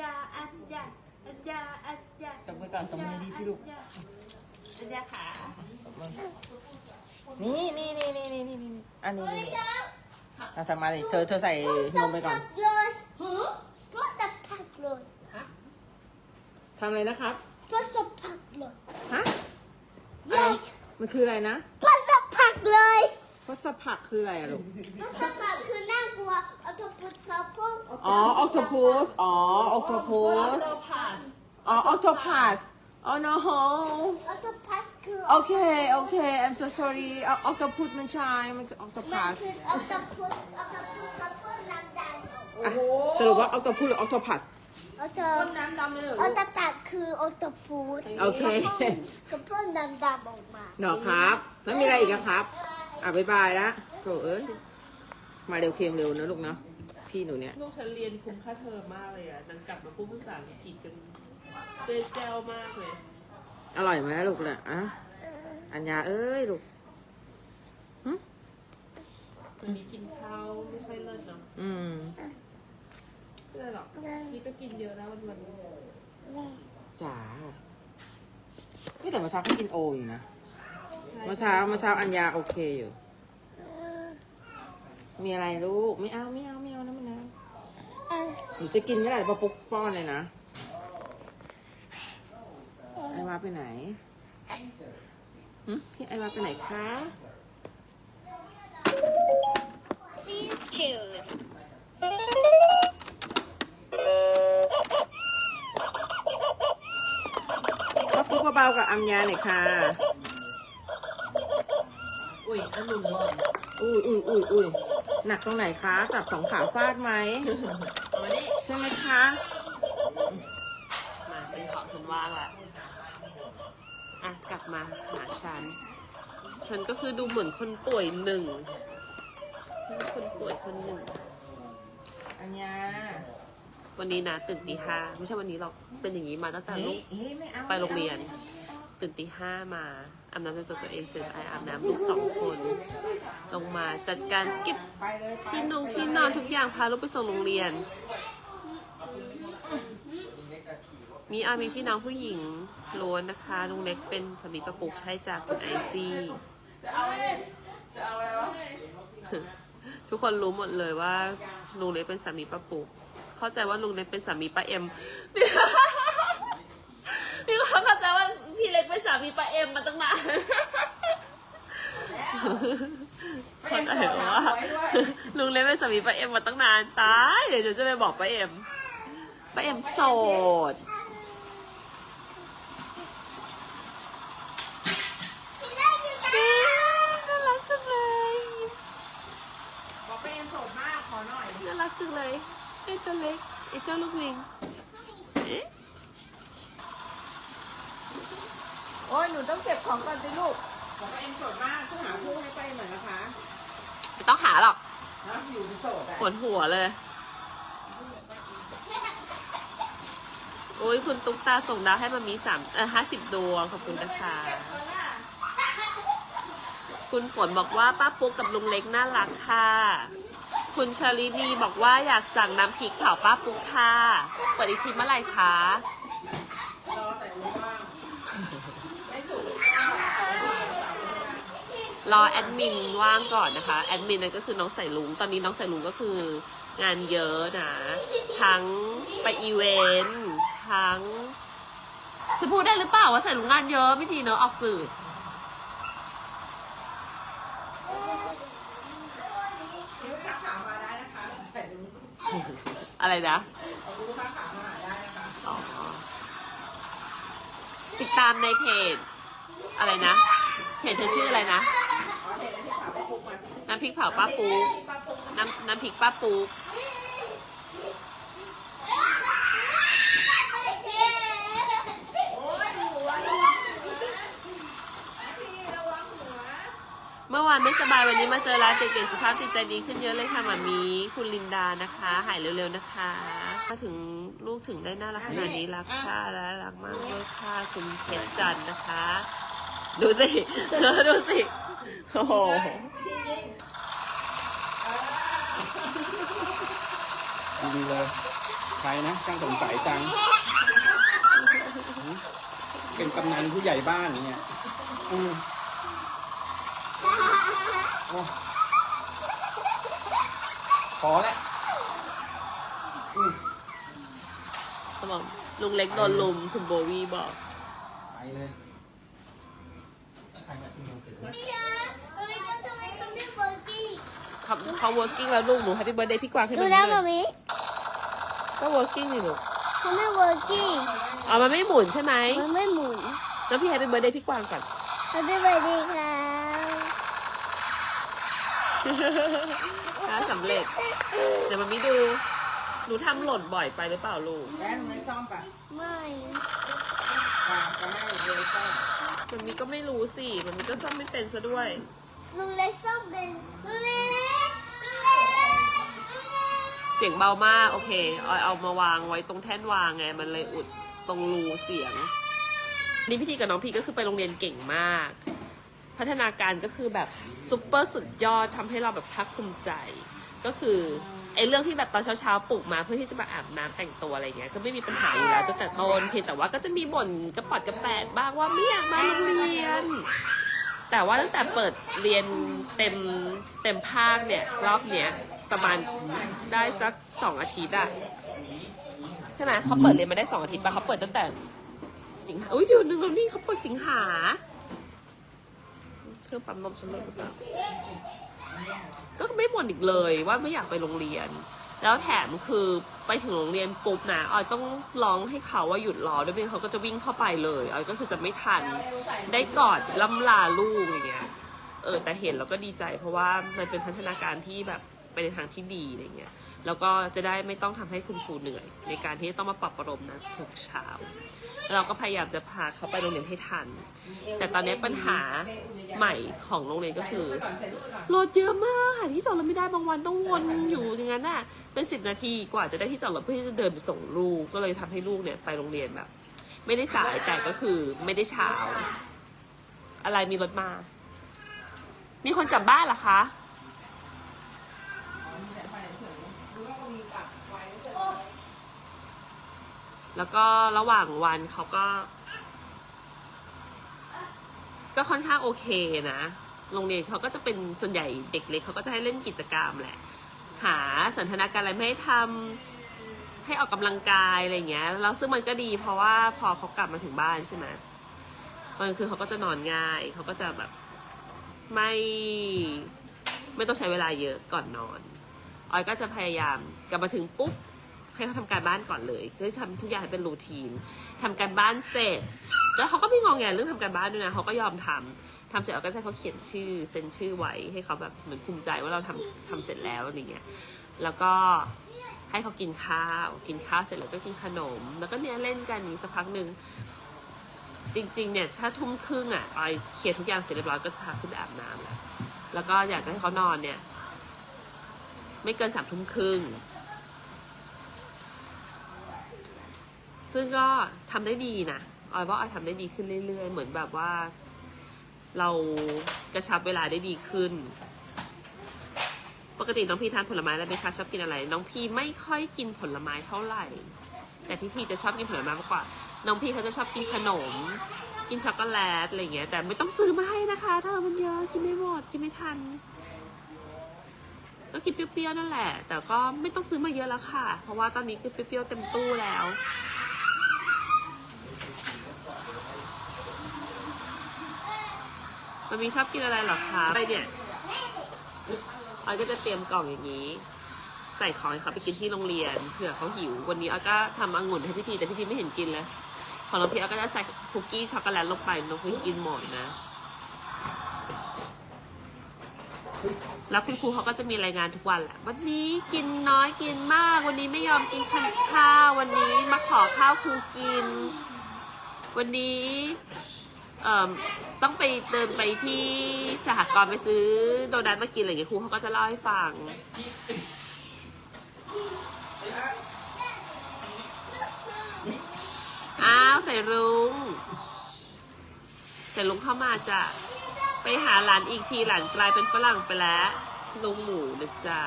ญาอัญญาอัญญาอัญญาตบมือก่อนตบมือดีสิลูกอัญญาขานี่นี่นี่นี่นี่นี่นี่อันนี้นี่เอาสมาดิเธอเธอใส่นมไปก่อนเลยก็สับผักเลยทำอะไรนะครับก็สับผักเลยฮะเย้มันคืออะไรนะก็สับผักเลยเพราะสะผักคืออะไรอะลูก ก็สับผักคือน่ากลัวเอาตัวปุดกระพุ้งอ๋อออ t โ p พ s อ๋อออ t โ p พ s ผ่านอ๋อออ t โ p พ s อ๋อ no เอาตัวพัสคือโอเคโอเค I'm so sorry ออ t โ p พ s มันใช่มันคือออ t โ p พมัน s คือเอาตัวพุดเอาตัวพุดกระพุ้งน้ำดำอะสรุปว่าออ t โ p พ s หรือออ t โ p พ s เอาตัวต้นน้ำดำเลยเหรอเอาตัวผักคือเอาตัวพุดโอเคกระพุ้งน้ำดำออกมาเนาะครับ แล้วมีอะไรอีกอะครับ อะบายบายละโถเอ้ย มาเร็วเคมเร็วนะลูกเนาะพี่หนูเนี่ยลูกฉันเรียนคุ้มค่าเทอมมากเลยอะนางกลับมาพูดภาษาอังกฤษกันเจ๊แจ้วมากเลย อร่อยไหมลูกเนี่ยอะอัญญาเอ้ยลูกหึวันนี้กินข้าวไม่ค่อยเลิศเนาะอืมไม่ได้หรอกนี่ก็กินเยอะแล้ววันวันจ๋าเฮ้ยแต่เมื่อเช้าเขากินโออยู่นะเมื่อเช้าเมื่อเช้าอัญญาโอเคอยู่ มีอะไรลูก ไม่เอาไม่เอาไม่เอานะมันนะหนูจะกินก็ได้ปะปุ๊กป้อนเลยนะไอวาไปไหนหึพี่ไอวาไปไหนคะก็ปุ๊กเบาๆกับอัญญาหน่อยค่ะ อุ้ยอันหนุนหล่นอุ้ยอุ้ยอุ้ยอุ้ย หนักตรงไหนคะ จับสองขาฟาดไหมมานี่ใช่ไหมคะ มาฉันขอฉันว่างละอะกลับมาหาฉัน ฉันก็คือดูเหมือนคนป่วยหนึ่ง คนป่วยคนหนึ่ง อัญญาวันนี้นะตื่นตีห้าไม่ใช่วันนี้หรอกเป็นอย่างนี้มาตั้งแต่เฮ้ลูยกเฮ้ยไม่เอาไปโรงเรียน ตื่นตีห้ามา อาบน้ำในตัวตัวเองเสร็จไออาบน้ำลูกสองคน ลงมาจัดการเก็บที่นงที่นอนทุกอย่างพาลูกไปส่งโรงเรียน มีอามีพี่น้องผู้หญิงล้วนนะคะลุงเล็กเป็นสามีประปุกใช่จากคุณไอซี่ทุกคนรู้หมดเลยว่าลุงเล็กเป็นสามีป้าปุกเข้าใจว่าลุงเล็กเป็นสามีป้าเอ็มมีคนเข้าใจว่า พี่เล็กเป็นสามีป้าเอ็มมาตั้งนาน เข้าใจว่าลุงเล็กเป็นสามีป้าเอ็มมาตั้งนานตายเดี๋ยวฉันจะไปบอกป้าเอ็มป้าเอ็มโสดน่ารักจังเลยบอกไปยังโสดมากขอหน่อยน่ารักจังเลยไอ้ตัวเล็กไอ้เจ้าลูกลิงเอ๊ะ โอ้ยหนูต้องเก็บของก่อนสิลูกบอกไปยังโสดมากช่วยหาคู่ให้ไปเหมือนนะคะไม่ต้องหาหรอกนะอยู่เป็นโสดอะปวดหัวเลย โอ้ยคุณตุ๊กตาส่งดาวให้มามีสามเออห้าสิบดวงขอบคุณนะคะ คุณฝนบอกว่าป้าปุ๊กกับลุงเล็กน่ารักค่ะ คุณชลินีบอกว่าอยากสั่งน้ำพริกเผาป้าปุ๊กค่ะเปิดอีกทีเมื่อไหร่คะ รอแต่รู้ว่างไม่สุด รอแอดมินว่างก่อนนะคะ แอดมินนั่นก็คือน้องใส่ลุง ตอนนี้น้องใส่ลุงก็คืองานเยอะนะ ทั้งไปอีเวนต์ ทั้งจะพูดได้หรือเปล่าว่าใส่ลุงงานเยอะไม่ดีเนอะออกสื่อ ลูกค้าขามาได้นะคะใส่รู้อะไรนะ เอาลูกค้าขามาหาได้นะคะอ๋อติดตามในเพจ อะไรนะ เพจเธอชื่ออะไรนะ น้ำพริกเผาป้าปูน้ำน้ำพริกป้าปูเมื่อวานไม่สบายวันนี้มาเจอร้านเด็กๆสภาพจิตใจดีขึ้นเยอะเลยค่ะหมามีคุณลินดานะคะ หายเร็วๆนะคะ มาถึงลูกถึงได้น่ารักขนาดนี้รักค่ะและรักมากด้วยค่ะคุณเพชรจันทร์นะคะ ดูสิ ดูสิ โอ้โห ดีเลยใครนะช่างสงสัยจังหืมเป็นกำนันผู้ใหญ่บ้านเนี่ยอืมโอ้พอแล้วอืมเขาบอกลุงเล็กโดนลุมคุณโบวี่บอก ไปเลยใครมาที่เมืองสือพี่ยาทำไมก็ทำไมเขาไม่เบอร์กี้เขาเขา working แล้วลูกหนู Happy Birthday พี่กวางขึ้นดูมาแล้วหน่มาอยมิ ก็ working นี่ลูกเขาไม่เบอร์กี้อ๋อมันไม่หมุนใช่ไหมมันไม่หมุน แล้วพี่ Happy Birthday พี่กวางก่อนแฮปปี้เบิร์ดเดย์ครับถ้าสำเร็จ เดี๋ยวมันไม่ดู หนูทำหล่นบ่อยไปหรือเปล่าลูกแม่หนูไม่ซ่อมปะไม่ปะปะแม่หนูเลยซ่อมมันมีก็ไม่รู้สิ มันมีก็ต้องไม่เป็นซะด้วย ลุงเล็กซ่อมเป็นลุงเล็กลุงเล็กลุงเล็ก เสียงเบามาก โอเคเอาเอามาวางไว้ตรงแท่นวางไง มันเลยอุดตรงรูเสียง นี่พี่ทีกับน้องพีก็คือไปโรงเรียนเก่งมาก พัฒนาการก็คือแบบซุปเปอร์สุดยอดทำให้เราแบบภาคภูมิใจ ก็คือไอ้เรื่องที่แบบตอนเช้าๆปลุกมาเพื่อที่จะมาอาบน้ำแต่งตัวอะไรเงี้ยก็ไม่มีปัญหาอยู่แล้วตั้งแต่ต้นเพียงแต่ว่าก็จะมีบ่นกระปัดกระแปดบ้างว่าไม่อยากมาโรงเรียน แต่ว่าตั้งแต่เปิดเรียนเต็มเต็มภาคเนี่ย รอบเนี้ยประมาณได้สักสองอาทิตย์อะใช่ไหมเขาเปิดเรียนมาได้สองอาทิตย์ปะเขาเปิดตั้งแต่สิงหาอุ้ยเดี๋ยวนึงแล้วนี่เขาเปิดสิงหาเครื่องปั๊มนมฉันเลยหรือเปล่าก็ไม่บ่นอีกเลยว่าไม่อยากไปโรงเรียน แล้วแถมคือไปถึงโรงเรียนปุ๊บนะออยต้องร้องให้เขาว่าหยุดรอด้วยไม่งั้นเขาก็จะวิ่งเข้าไปเลยออยก็คือจะไม่ทันได้กอดล่ำลาลูกอย่างเงี้ยเออแต่เห็นเราก็ดีใจ เพราะว่ามันเป็นพัฒนาการที่แบบไปในทางที่ดีอะไรเงี้ยแล้วก็จะได้ไม่ต้องทำให้คุณครูเหนื่อย ในการที่ต้องมาปรับประมนะทุกเช้า เราก็พยายามจะพาเขาไปโรงเรียนให้ทัน แต่ตอนนี้ปัญหาใหม่ของโรงเรียนก็คือรถเยอะมากหาที่จอดรถไม่ได้บางวันต้องวนอยู่อย่างนั้นน่ะเป็นสิบนาทีกว่าจะได้ที่จอดรถเพื่อที่จะเดินไปส่งลูกก็เลยทำให้ลูกเนี่ยไปโรงเรียนแบบ ไม่ได้สายแต่ก็คือไม่ได้เช้า อะไรมีรถมา มีคนกลับบ้านเหรอคะ แล้วก็ระหว่างวันเขาก็ ก็ค่อนข้างโอเคนะ โรงเรียนเขาก็จะเป็นส่วนใหญ่เด็กเล็กเขาก็จะให้เล่นกิจกรรมแหละ หาสันทนาการอะไรไม่ให้ทำให้ออกกำลังกายอะไรเงี้ย แล้วซึ่งมันก็ดีเพราะว่าพอเขากลับมาถึงบ้านใช่ไหมตอนกลางคืนเขาก็จะนอนง่าย เขาก็จะแบบไม่ไม่ต้องใช้เวลาเยอะก่อนนอน ออยก็จะพยายามกลับมาถึงปุ๊บ ให้เขาทำการบ้านก่อนเลยเพื่อทำทุกอย่างให้เป็นรูทีนทำการบ้านเสร็จแล้วเขาก็ไม่งองแงเรื่องทำการบ้านด้วยนะเขาก็ยอมทำทำเสร็จเราก็จะให้เขาเขียนชื่อเซ็นชื่อไว้ให้เขาแบบเหมือนภูมิใจว่าเราทำทำเสร็จแล้วอะไรเงี้ยแล้วก็ให้เขากินข้าว กินข้าวเสร็จแล้วก็กินขนม แล้วก็เนี่ยเล่นกันนี้สักพักหนึ่งจริงๆเนี่ยถ้าทุ่มครึ่งอะออยเคลียร์ทุกอย่างเสร็จเรียบร้อยก็จะพาขึ้นไปอาบน้ำแล้วแล้วก็อยากจะให้เขานอนเนี่ย ไม่เกินสามทุ่มครึ่ง ซึ่งก็ทำได้ดีนะออยว่าออยทำได้ดีขึ้นเรื่อย ๆ เหมือนแบบว่า เรากระชับเวลาได้ดีขึ้น ปกติน้องพี่ทานผลไม้แล้วไหมคะชอบกินอะไร น้องพี่ไม่ค่อยกินผลไม้เท่าไหร่ แต่ที่ทีจะชอบกินผลไม้มากกว่า น้องพี่เขาจะชอบกินขนม กินช็อกโกแลตอะไรอย่างเงี้ย แต่ไม่ต้องซื้อมาให้นะคะเธอมันเยอะกินไม่หมดกินไม่ทันก็กินเปรี้ยวๆนั่นแหละ แต่ก็ไม่ต้องซื้อมาเยอะแล้วค่ะ เพราะว่าตอนนี้คือเปรี้ยวๆเต็มตู้แล้ว มันมีชอบกินอะไรหรอคะไปเนี่ยออยก็จะเตรียมกล่องอย่างนี้ ใส่ของให้เขาไปกินที่โรงเรียนเผื่อเขาหิว วันนี้ออยก็ทำองุ่นให้พี่ทีแต่พี่ทีไม่เห็นกินเลยของน้องพี่ออยก็จะใส่คุกกี้ช็อกโกแลตลงไปน้องพี่กินหมดนะ แล้วคุณครูเขาก็จะมีรายงานทุกวันแหละวันนี้กินน้อยกินมาก วันนี้ไม่ยอมกินข้าววันนี้มาขอข้าวครูกิน วันนี้ ต้องไปเดินไปที่สหกรณ์ไปซื้อโดนัทมากินอะไรอย่างเงี้ยครูเขาก็จะเล่าให้ฟัง อ้าวใส่รุง้งใส่ลุงเข้ามาจ้ะ ไปหาหลานอีกทีหลานกลายเป็นฝรั่งไปแล้วลุงหมูนะจ๊ะ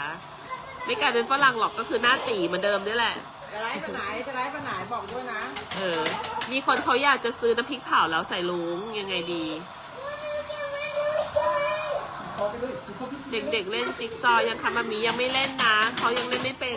ไม่กลายเป็นฝรั่งหรอกก็คือหน้าตีเหมือนเดิมนี่แหละ จะไลฟ์ไปไหนจะไลฟ์ไปไหนบอกด้วยนะ เออ มีคนเขาอยากจะซื้อน้ำพริกเผาแล้วใส่ลุงยังไงดี เด็กๆเล่นจิ๊กซอว์ยังคะมามียังไม่เล่นนะเขายังเล่นไม่เป็น